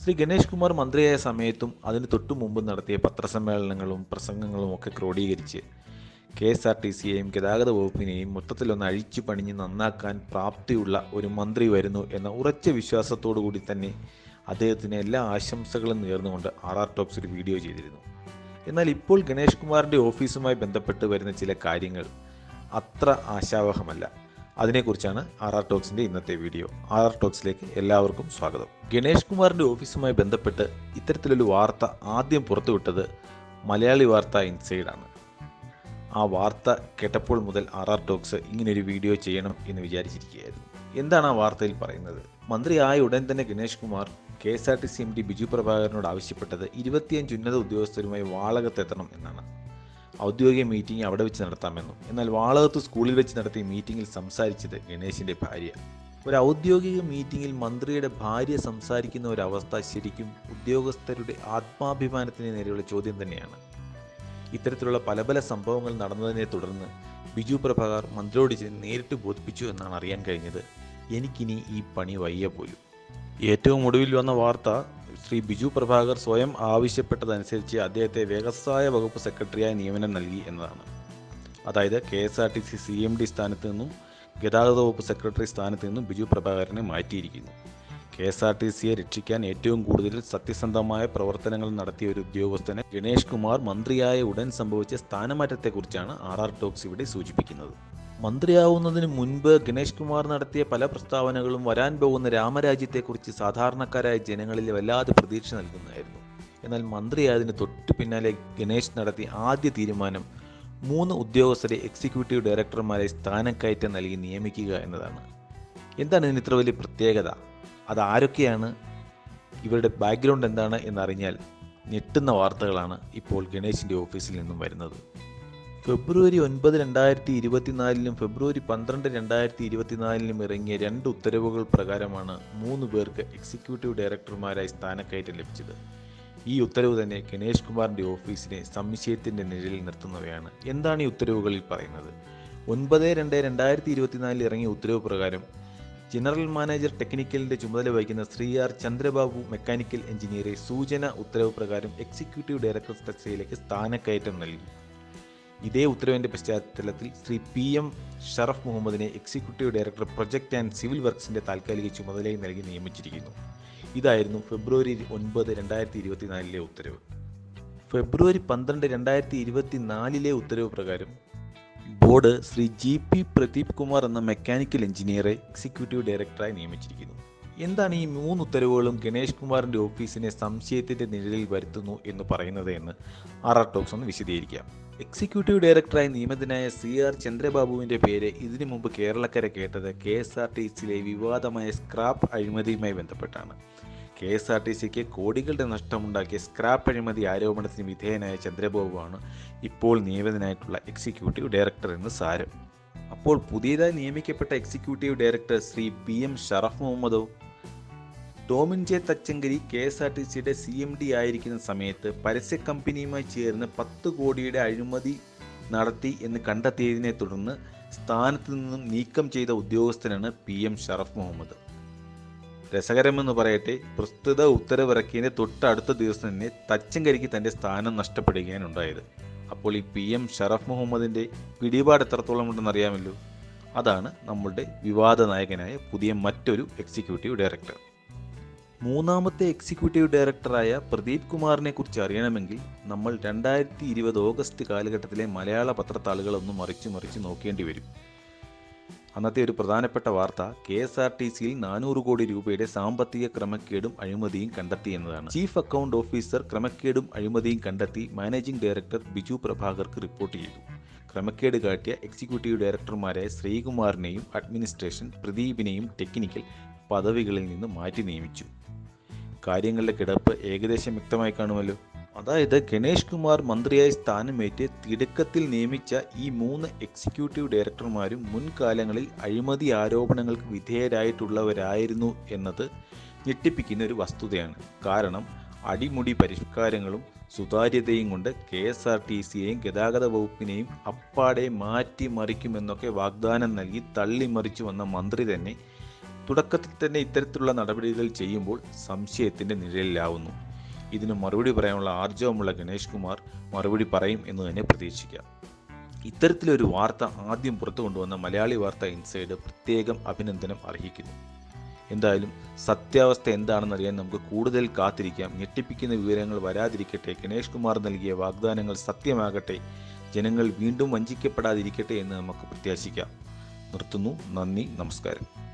ശ്രീ ഗണേഷ് കുമാർ മന്ത്രിയായ സമയത്തും അതിന് തൊട്ടു മുമ്പ് നടത്തിയ പത്രസമ്മേളനങ്ങളും പ്രസംഗങ്ങളും ഒക്കെ ക്രോഡീകരിച്ച് കെ എസ് ആർ ടി സിയെയും ഗതാഗത വകുപ്പിനെയും മൊത്തത്തിലൊന്ന് അഴിച്ചു പണിഞ്ഞ് നന്നാക്കാൻ പ്രാപ്തിയുള്ള ഒരു മന്ത്രി വരുന്നു എന്ന ഉറച്ച വിശ്വാസത്തോടു കൂടി തന്നെ അദ്ദേഹത്തിന് എല്ലാ ആശംസകളും നേർന്നുകൊണ്ട് ആർ ആർ ടോക്സ് ഒരു വീഡിയോ ചെയ്തിരുന്നു. എന്നാൽ ഇപ്പോൾ ഗണേഷ് കുമാറിന്റെ ഓഫീസുമായി ബന്ധപ്പെട്ട് വരുന്ന ചില കാര്യങ്ങൾ അത്ര ആശാവഹമല്ല. അതിനെക്കുറിച്ചാണ് ആർ ആർ ടോക്സിന്റെ ഇന്നത്തെ വീഡിയോ. ആർ ആർ ടോക്സിലേക്ക് എല്ലാവർക്കും സ്വാഗതം. ഗണേഷ് കുമാറിന്റെ ഓഫീസുമായി ബന്ധപ്പെട്ട് ഇത്തരത്തിലൊരു വാർത്ത ആദ്യം പുറത്തുവിട്ടത് മലയാളി വാർത്ത ഇൻസൈഡാണ്. ആ വാർത്ത കേട്ടപ്പോൾ മുതൽ ആർ ആർ ടോക്സ് ഇങ്ങനൊരു വീഡിയോ ചെയ്യണം എന്ന് വിചാരിച്ചിരിക്കുകയായിരുന്നു. എന്താണ് ആ വാർത്തയിൽ പറയുന്നത്? മന്ത്രി ആയ ഉടൻ തന്നെ Ganesh Kumar K S R T C M D Biju പ്രഭാകരനോട് ആവശ്യപ്പെട്ടത് ഇരുപത്തിയഞ്ച് ഉന്നത ഉദ്യോഗസ്ഥരുമായി വാളകത്തെത്തണം എന്നാണ്. ഔദ്യോഗിക മീറ്റിംഗ് അവിടെ വെച്ച് നടത്താമെന്നും. എന്നാൽ വാളകത്ത് സ്കൂളിൽ വെച്ച് നടത്തിയ മീറ്റിംഗിൽ സംസാരിച്ചത് ഗണേശിന്റെ ഭാര്യ. ഒരു ഔദ്യോഗിക മീറ്റിംഗിൽ മന്ത്രിയുടെ ഭാര്യ സംസാരിക്കുന്ന ഒരവസ്ഥ ശരിക്കും ഉദ്യോഗസ്ഥരുടെ ആത്മാഭിമാനത്തിന് നേരെയുള്ള ചോദ്യം തന്നെയാണ്. ഇത്തരത്തിലുള്ള പല പല സംഭവങ്ങൾ നടന്നതിനെ തുടർന്ന് ബിജു പ്രഭാകർ മന്ത്രിയോട് നേരിട്ട് ബോധിപ്പിച്ചു എന്നാണ് അറിയാൻ കഴിഞ്ഞത്. എനിക്കിനി ഈ പണി വയ്യ പോലും. ഏറ്റവും ഒടുവിൽ വന്ന വാർത്ത ശ്രീ ബിജു പ്രഭാകർ സ്വയം ആവശ്യപ്പെട്ടതനുസരിച്ച് അദ്ദേഹത്തെ വ്യവസായ വകുപ്പ് സെക്രട്ടറിയായി നിയമനം നൽകി എന്നതാണ്. അതായത് K S R T C C M D സ്ഥാനത്ത് നിന്നും ഗതാഗത വകുപ്പ് സെക്രട്ടറി സ്ഥാനത്ത് നിന്നും ബിജു പ്രഭാകരനെ മാറ്റിയിരിക്കുന്നു. കെ എസ് ആർ ടി സിയെ രക്ഷിക്കാൻ ഏറ്റവും കൂടുതൽ സത്യസന്ധമായ പ്രവർത്തനങ്ങൾ നടത്തിയ ഒരു ഉദ്യോഗസ്ഥനെ ഗണേഷ് കുമാർ മന്ത്രിയായ ഉടൻ സംഭവിച്ച സ്ഥാനമാറ്റത്തെക്കുറിച്ചാണ് ആർ ആർ ടോക്സ് ഇവിടെ സൂചിപ്പിക്കുന്നത്. മന്ത്രിയാവുന്നതിന് മുൻപ് ഗണേഷ് കുമാർ നടത്തിയ പല പ്രസ്താവനകളും വരാൻ പോകുന്ന രാമരാജ്യത്തെക്കുറിച്ച് സാധാരണക്കാരായ ജനങ്ങളിൽ വല്ലാതെ പ്രതീക്ഷ നൽകുന്നതായിരുന്നു. എന്നാൽ മന്ത്രിയായതിന് തൊട്ടു പിന്നാലെ ഗണേഷ് നടത്തിയ ആദ്യ തീരുമാനം മൂന്ന് ഉദ്യോഗസ്ഥരെ എക്സിക്യൂട്ടീവ് ഡയറക്ടർമാരെ സ്ഥാനക്കയറ്റം നൽകി നിയമിക്കുക എന്നതാണ്. എന്താണ് ഇതിന് ഇത്ര വലിയ പ്രത്യേകത? അത് ആരൊക്കെയാണ്? ഇവരുടെ ബാക്ക്ഗ്രൗണ്ട് എന്താണ് എന്നറിഞ്ഞാൽ ഞെട്ടുന്ന വാർത്തകളാണ് ഇപ്പോൾ ഗണേശിന്റെ ഓഫീസിൽ നിന്നും വരുന്നത്. ഫെബ്രുവരി ഒൻപത് രണ്ടായിരത്തി ഇരുപത്തിനാലിലും ഫെബ്രുവരി പന്ത്രണ്ട് രണ്ടായിരത്തി ഇരുപത്തിനാലിലും ഇറങ്ങിയ രണ്ട് ഉത്തരവുകൾ പ്രകാരമാണ് മൂന്ന് പേർക്ക് എക്സിക്യൂട്ടീവ് ഡയറക്ടർമാരായി സ്ഥാനക്കയറ്റം ലഭിച്ചത്. ഈ ഉത്തരവ് തന്നെ ഗണേഷ് കുമാറിന്റെ ഓഫീസിനെ സംശയത്തിന്റെ നിഴലിൽ നിർത്തുന്നവയാണ്. എന്താണ് ഈ ഉത്തരവുകളിൽ പറയുന്നത്? ഒൻപത് രണ്ട് രണ്ടായിരത്തി ഇരുപത്തിനാലിൽ ഇറങ്ങിയ ഉത്തരവ് പ്രകാരം ജനറൽ മാനേജർ ടെക്നിക്കലിന്റെ ചുമതല വഹിക്കുന്ന ശ്രീ ആർ ചന്ദ്രബാബു മെക്കാനിക്കൽ എഞ്ചിനീയറെ സൂചന ഉത്തരവ് പ്രകാരം എക്സിക്യൂട്ടീവ് ഡയറക്ടർ തസ്തികയിലേക്ക് സ്ഥാനക്കയറ്റം നൽകി. ഇതേ ഉത്തരവിന്റെ പശ്ചാത്തലത്തിൽ ശ്രീ പി എം ഷറഫ് മുഹമ്മദിനെ executive director project and civil വർക്ക്സിന്റെ താൽക്കാലിക ചുമതലയായി നൽകി നിയമിച്ചിരിക്കുന്നു. ഇതായിരുന്നു ഫെബ്രുവരി ഒൻപത് രണ്ടായിരത്തി ഇരുപത്തിനാലിലെ ഉത്തരവ്. ഫെബ്രുവരി പന്ത്രണ്ട് രണ്ടായിരത്തി ഇരുപത്തിനാലിലെ ഉത്തരവ് പ്രകാരം board Shri G P Pradeep Kumar എന്ന മെക്കാനിക്കൽ എഞ്ചിനീയറെ എക്സിക്യൂട്ടീവ് ഡയറക്ടറായി നിയമിച്ചിരിക്കുന്നു. എന്താണ് ഈ മൂന്ന് ഉത്തരവുകളും ഗണേഷ് കുമാറിന്റെ ഓഫീസിനെ സംശയത്തിന്റെ നിഴലിൽ വരുത്തുന്നു എന്ന് പറയുന്നത് എന്ന് ആർ ആർ ടോക്സ് ഒന്ന് വിശദീകരിക്കാം. എക്സിക്യൂട്ടീവ് ഡയറക്ടറായി നിയമിതനായ സി ആർ ചന്ദ്രബാബുവിന്റെ പേര് ഇതിനു മുമ്പ് കേരളക്കര കേട്ടത് കെ എസ് ആർ ടി സിയിലെ വിവാദമായ സ്ക്രാപ്പ് അഴിമതിയുമായി ബന്ധപ്പെട്ടാണ്. കെ എസ് ആർ ടി സിക്ക് കോടികളുടെ നഷ്ടമുണ്ടാക്കിയ സ്ക്രാപ്പ് അഴിമതി ആരോപണത്തിന് വിധേയനായ ചന്ദ്രബാബുവാണ് ഇപ്പോൾ നിയമിതനായിട്ടുള്ള എക്സിക്യൂട്ടീവ് ഡയറക്ടർ എന്ന് സാരം. അപ്പോൾ പുതിയതായി നിയമിക്കപ്പെട്ട executive director Shri P M Sharaf മുഹമ്മദോ Tomin J Thachankary K S R T സിയുടെ സി എം ഡി ആയിരിക്കുന്ന സമയത്ത് പരസ്യ കമ്പനിയുമായി ചേർന്ന് പത്ത് കോടിയുടെ അഴിമതി നടത്തി എന്ന് കണ്ടെത്തിയതിനെ തുടർന്ന് സ്ഥാനത്ത് നിന്നും നീക്കം ചെയ്ത ഉദ്യോഗസ്ഥനാണ് പി എം ഷറഫ് മുഹമ്മദ്. രസകരമെന്ന് പറയട്ടെ പ്രസ്തുത ഉത്തരവിറക്കിയതിന്റെ തൊട്ടടുത്ത ദിവസം തന്നെ തച്ചങ്കരിക്ക് തന്റെ സ്ഥാനം നഷ്ടപ്പെടുകയാണ് ഉണ്ടായത്. അപ്പോൾ ഈ പി എം ഷറഫ് മുഹമ്മദിന്റെ പിടിപാട് എത്രത്തോളം ഉണ്ടെന്ന് അറിയാമല്ലോ? അതാണ് നമ്മളുടെ വിവാദ നായകനായ പുതിയ മറ്റൊരു എക്സിക്യൂട്ടീവ് ഡയറക്ടർ മൂന്നാമത്തെ എക്സിക്യൂട്ടീവ് ഡയറക്ടറായ പ്രദീപ് കുമാറിനെ കുറിച്ച് അറിയണമെങ്കിൽ നമ്മൾ രണ്ടായിരത്തി ഇരുപത് ഓഗസ്റ്റ് കാലഘട്ടത്തിലെ മലയാള പത്രത്താളുകളൊന്നും മറിച്ച് മറിച്ച് നോക്കേണ്ടി വരും. അന്നത്തെ ഒരു പ്രധാനപ്പെട്ട വാർത്ത കെ എസ് ആർ ടി സിയിൽ നാനൂറ് കോടി രൂപയുടെ സാമ്പത്തിക ക്രമക്കേടും അഴിമതിയും കണ്ടെത്തി എന്നതാണ്. ചീഫ് അക്കൗണ്ട് ഓഫീസർ ക്രമക്കേടും അഴിമതിയും കണ്ടെത്തി മാനേജിംഗ് ഡയറക്ടർ ബിജു പ്രഭാകർക്ക് റിപ്പോർട്ട് ചെയ്തു. ക്രമക്കേട് കാട്ടിയ എക്സിക്യൂട്ടീവ് ഡയറക്ടർമാരായ ശ്രീകുമാറിനെയും അഡ്മിനിസ്ട്രേഷൻ പ്രദീപിനെയും ടെക്നിക്കൽ പദവികളിൽ നിന്ന് മാറ്റി നിയമിച്ചു. കാര്യങ്ങളുടെ കിടപ്പ് ഏകദേശം വ്യക്തമായി കാണുമല്ലോ? അതായത് ഗണേഷ് കുമാർ മന്ത്രിയായി സ്ഥാനമേറ്റ് തിടുക്കത്തിൽ നിയമിച്ച ഈ മൂന്ന് എക്സിക്യൂട്ടീവ് ഡയറക്ടർമാരും മുൻകാലങ്ങളിൽ അഴിമതി ആരോപണങ്ങൾക്ക് വിധേയരായിട്ടുള്ളവരായിരുന്നു എന്നത് ഞെട്ടിപ്പിക്കുന്ന ഒരു വസ്തുതയാണ്. കാരണം അടിമുടി പരിഷ്കാരങ്ങളും സുതാര്യതയും കൊണ്ട് കെ എസ് ആർ ടി സിയെയും ഗതാഗത വകുപ്പിനെയും അപ്പാടെ മാറ്റി മറിക്കുമെന്നൊക്കെ വാഗ്ദാനം നൽകി തള്ളിമറിച്ചു വന്ന മന്ത്രി തന്നെ തുടക്കത്തിൽ തന്നെ ഇത്തരത്തിലുള്ള നടപടികൾ ചെയ്യുമ്പോൾ സംശയത്തിന്റെ നിഴലിലാവുന്നു. ഇതിന് മറുപടി പറയാനുള്ള ആർജവമുള്ള ഗണേഷ് കുമാർ മറുപടി പറയും എന്ന് തന്നെ പ്രതീക്ഷിക്കാം. ഇത്തരത്തിലൊരു വാർത്ത ആദ്യം പുറത്തു കൊണ്ടുവന്ന മലയാളി വാർത്ത ഇൻസൈഡ് പ്രത്യേകം അഭിനന്ദനം അർഹിക്കുന്നു. എന്തായാലും സത്യാവസ്ഥ എന്താണെന്നറിയാൻ നമുക്ക് കൂടുതൽ കാത്തിരിക്കാം. ഞെട്ടിപ്പിക്കുന്ന വിവരങ്ങൾ വരാതിരിക്കട്ടെ. ഗണേഷ് കുമാർ നൽകിയ വാഗ്ദാനങ്ങൾ സത്യമാകട്ടെ. ജനങ്ങൾ വീണ്ടും വഞ്ചിക്കപ്പെടാതിരിക്കട്ടെ എന്ന് നമുക്ക് പ്രത്യാശിക്കാം. നിർത്തുന്നു. നന്ദി. നമസ്കാരം.